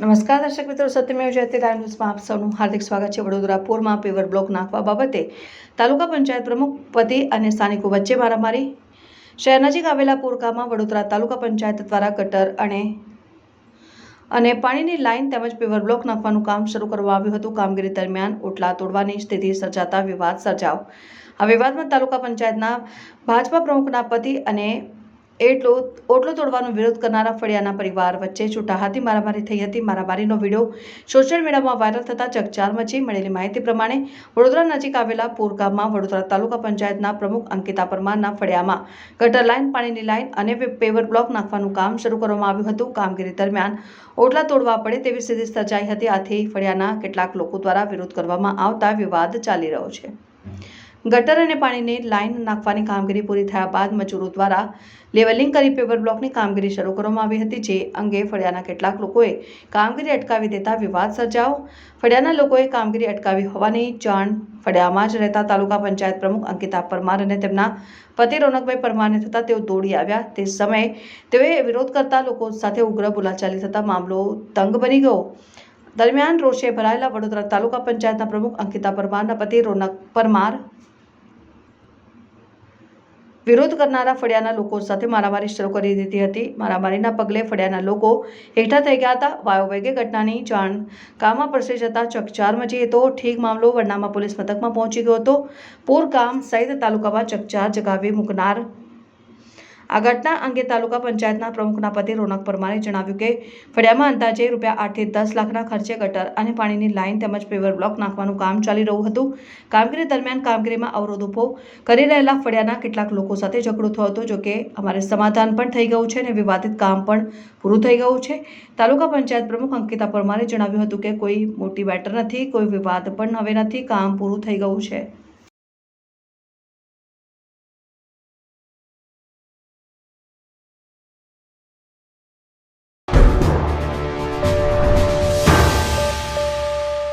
નમસ્કાર દર્શક મિત્રો, સત્યમેવ જયતે લાઈવ ન્યૂઝમાં આપ સૌનું હાર્દિક સ્વાગત છે. વડોદરા પૂરમાં પેવર બ્લોક નાખવા બાબતે તાલુકા પંચાયત પ્રમુખ, પતિ અને સ્થાનિકો વચ્ચે મારામારી. શહેર નજીક આવેલા પૂરકામાં વડોદરા તાલુકા પંચાયત દ્વારા કટર અને અને પાણીની લાઇન તેમજ પેવર બ્લોક નાખવાનું કામ શરૂ કરવામાં આવ્યું હતું. કામગીરી દરમિયાન ઓટલા તોડવાની સ્થિતિ સર્જાતા વિવાદ સર્જાવ આ વિવાદમાં તાલુકા પંચાયતના ભાજપા પ્રમુખના પતિ અને એટલો ઓટલો તોડવાનો વિરોધ કરનારા ફળિયાના પરિવાર વચ્ચે છૂટાહાતી મારામારી થઈ હતી. મારામારીનો વીડિયો સોશિયલ મીડિયામાં વાયરલ થતા ચકચાર મચી મળેલી માહિતી પ્રમાણે વડોદરા નજીક આવેલા પોરગામમાં વડોદરા તાલુકા પંચાયતના પ્રમુખ અંકિતા પરમારના ફળિયામાં ગટર લાઇન, પાણીની લાઇન અને પેવર બ્લોક નાખવાનું કામ શરૂ કરવામાં આવ્યું હતું. કામગીરી દરમિયાન ઓટલા તોડવા પડે તેવી સ્થિતિ સર્જાઈ હતી. આથી ફળિયાના કેટલાક લોકો દ્વારા વિરોધ કરવામાં આવતા વિવાદ ચાલી રહ્યો છે. ગટર અને પાણીની લાઇન નાખવાની કામગીરી પૂરી થયા બાદ મજૂરો દ્વારા લેવલિંગ કરી પેપર બ્લોકની કામગીરી શરૂ કરવામાં આવી હતી, જે અંગે ફળિયાના કેટલાક લોકોએ કામગીરી અટકાવી દેતા વિવાદ સર્જાયો. ફળિયાના લોકોએ કામગીરી અટકાવી હોવાની જાણ ફળિયામાં જ રહેતા તાલુકા પંચાયત પ્રમુખ અંકિતા પરમાર અને તેમના પતિ રોનકભાઈ પરમારને થતાં તેઓ દોડી આવ્યા. તે સમયે તેઓએ વિરોધ કરતા લોકો સાથે ઉગ્ર બોલાચાલી થતા મામલો તંગ બની ગયો. દરમિયાન રોષે ભરાયેલા વડોદરા તાલુકા પંચાયતના પ્રમુખ અંકિતા પરમારના પતિ રોનક પરમાર વિરોધ કરનારા ફળિયાના લોકો સાથે મારામારી શરૂ કરી દીધી હતી. મારામારીના પગલે ફળિયાના લોકો એકઠા થઈ ગયા હતા. વાયોવેગે ઘટનાની જાણ ગામમાં પ્રસરી જતા ચકચાર મચી હતો. ઠીક મામલો વરનામા પોલીસ મથકમાં પહોંચી ગયો હતો. પૂર ગામ સહિત તાલુકામાં ચકચાર જગાવી મૂકનાર આ ઘટના અંગે તાલુકા પંચાયતના પ્રમુખના પતિ રોનક પરમારે જણાવ્યું કે, ફળિયામાં અંદાજે રૂપિયા આઠથી દસ લાખના ખર્ચે ગટર અને પાણીની લાઇન તેમજ પેવર બ્લોક નાખવાનું કામ ચાલી રહ્યું હતું. કામગીરી દરમિયાન કામગીરીમાં અવરોધ ઊભો કરી રહેલા ફળિયાના કેટલાક લોકો સાથે ઝઘડો થયો હતો જોકે અમારે સમાધાન પણ થઈ ગયું છે અને વિવાદિત કામ પણ પૂરું થઈ ગયું છે. તાલુકા પંચાયત પ્રમુખ અંકિતા પરમારે જણાવ્યું હતું કે, કોઈ મોટી બેટર નથી, કોઈ વિવાદ પણ હવે નથી, કામ પૂરું થઈ ગયું છે.